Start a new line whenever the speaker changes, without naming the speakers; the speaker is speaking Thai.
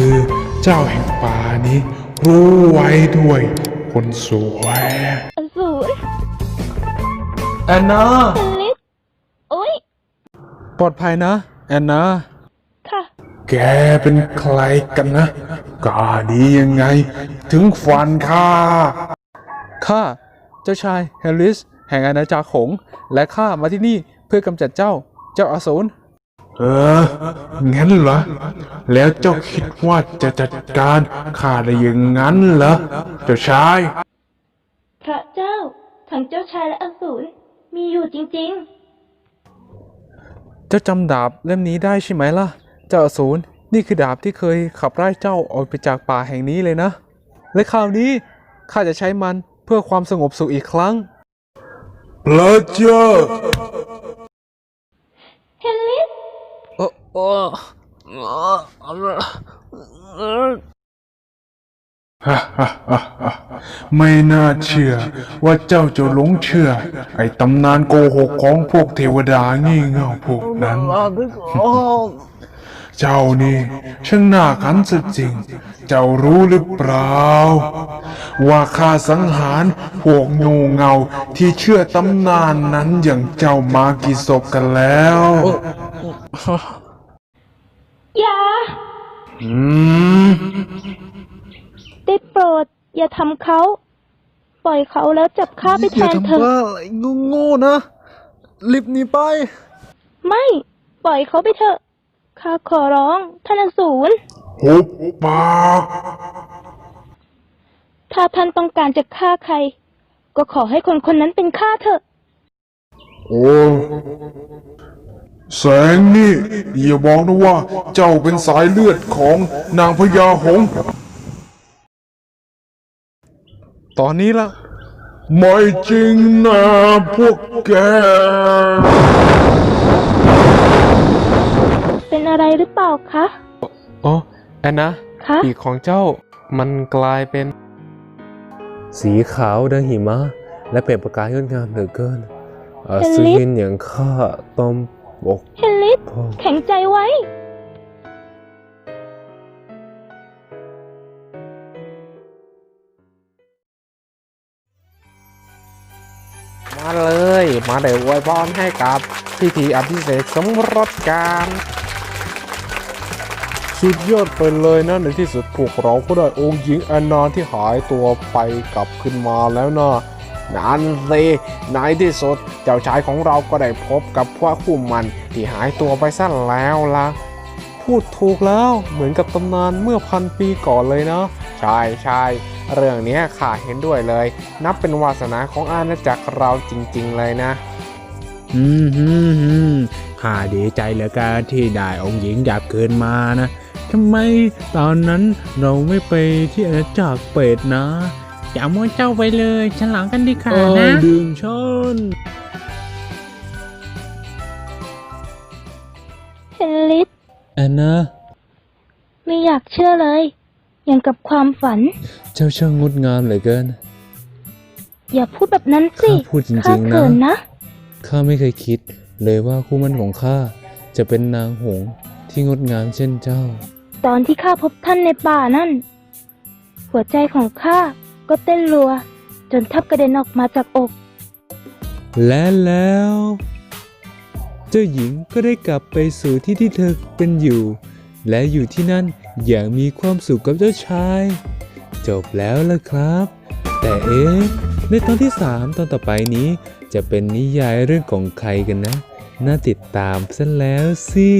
คือเจ้าแห่งป่านี้ รู้ไว้ด้วย คนสวย
อสูร
แอนนา
เฮลิสโอ้ย
ปลอดภัยนะแอนนา
ค่ะ
แกเป็นใครกันนะกล้าดียังไง ถึงฟันข้า
ข้าเจ้าชายเฮลิส แห่งอาณาจักรหงส์และข้ามาที่นี่เพื่อกำจัดเจ้า เจ้าอสูร
เออ งั้นเหรอ แล้วเจ้าคิดว่าจะจัดการข้าได้อยังงั้นเหรอ เจ้าชาย
พระเจ้า ทั้งเจ้าชายและอสูรมีอยู่จริง
เจ้าจำดาบเล่มนี้ได้ใช่ไหมล่ะ เจ้าอสูรนี่คือดาบที่เคยขับไล่เจ้าออกไปจากป่าแห่งนี้เลยนะ และคราวนี้ข้าจะใช้มันเพื่อความสงบสุขอีกครั้ง
พระเจ้า
ๆ เฮลิส
โอ้โอ้
ฮ่าฮ่าฮ่าฮ่า ไม่น่าเชื่อว่าเจ้าจะหลงเชื่อ ไอ้ตำนานโกหกของพวกเทวดางี่เง่าพวกนั้น เจ้านี่ช่างน่าขันสุดจริง เจ้ารู้หรือเปล่า ว่าข้าสังหารพวกงูเงาที่เชื่อตำนานนั้นอย่างเจ้ามากี่ศพกันแล้ว
อื
ม
ได้โปรด อย่าทำเขา ปล่อยเขาแล้วจับข้าไปแทนเถอะ
อะไรโง่ๆนะรีบหนีไป
ไม่ ปล่อยเขาไปเถอะ ข้าขอร้องท่านอสูร
หุบปาก
ถ้าท่านต้องการจะฆ่าใคร ก็ขอให้คนคนนั้นเป็นข้าเถอะ
โอ้ แสงนี่อย่าบอกนะว่าเจ้าเป็นสายเลือดของนางพญาหงส์
ตอนนี้ละ
ไม่จริงนะพวกแก
เป็นอะไรหรือเปล่าคะ
โอ้แอนนะ
คะ
ปีกของเจ้ามันกลายเป็น สีขาวดังหิมะ และเปล่งประกายงดงามเหลือเกินอาซูยินอย่างข้าต้องปก
เฮลิส
ป้อง
แข็งใจไว้
มาเลย มาเดี๋ยวอวยพรให้กับพิธีอภิเษกสมรสกันสุดยอดไปเลยนะในที่สุดพวกเราก็ได้องค์หญิงแอนนาที่หายตัวไปกลับขึ้นมาแล้วนะ นั่นสิในที่สุดเจ้าชายของเราก็ได้พบกับพวกคู่มันที่หายตัวไปซะแล้วล่ะ พูดถูกแล้วเหมือนกับตำนานเมื่อพันปีก่อนเลยนะใช่ใช่เรื่องนี้ข้าเห็นด้วยเลย นับเป็นวาสนาของอาณาจักรเราจริง ๆ เลยนะ
อืมฮึมฮึมข้าดีใจเหลือเกินที่ได้องค์หญิงกลับคืนมานะทำไมตอนนั้นเราไม่ไปที่อาณาจักรเป็ดนะ อย่ามัวเจ้าไปเลยฉลองกันดีค่ะนะดื่มชน
เฮลิส
แอนนา
ไม่อยากเชื่อเลย อย่างกับความฝัน
เจ้าช่างงดงามเหลือเกิน
อย่าพูดแบบนั้นสิ
ข้าพูดจริงๆ
ข้า
นะ
เขินนะ
ข้าไม่เคยคิดเลยว่าคู่มั่นของข้าจะเป็นนางหงส์ที่งดงามเช่นเจ้า
ตอนที่ข้าพบท่านในป่านั่น หัวใจของข้า ก็เต้นรัว จนแทบกระเด็นออกมาจากอก
และแล้ว เจ้าหญิงก็ได้กลับไปสู่ที่ที่เธอเป็นอยู่ และอยู่ที่นั่นอย่างมีความสุขกับเจ้าชาย จบแล้วล่ะครับ แต่เอ๊ะในตอนที่ 3 ตอนต่อไปนี้ จะเป็นนิยายเรื่องของใครกันนะ น่าติดตามซะแล้วสิ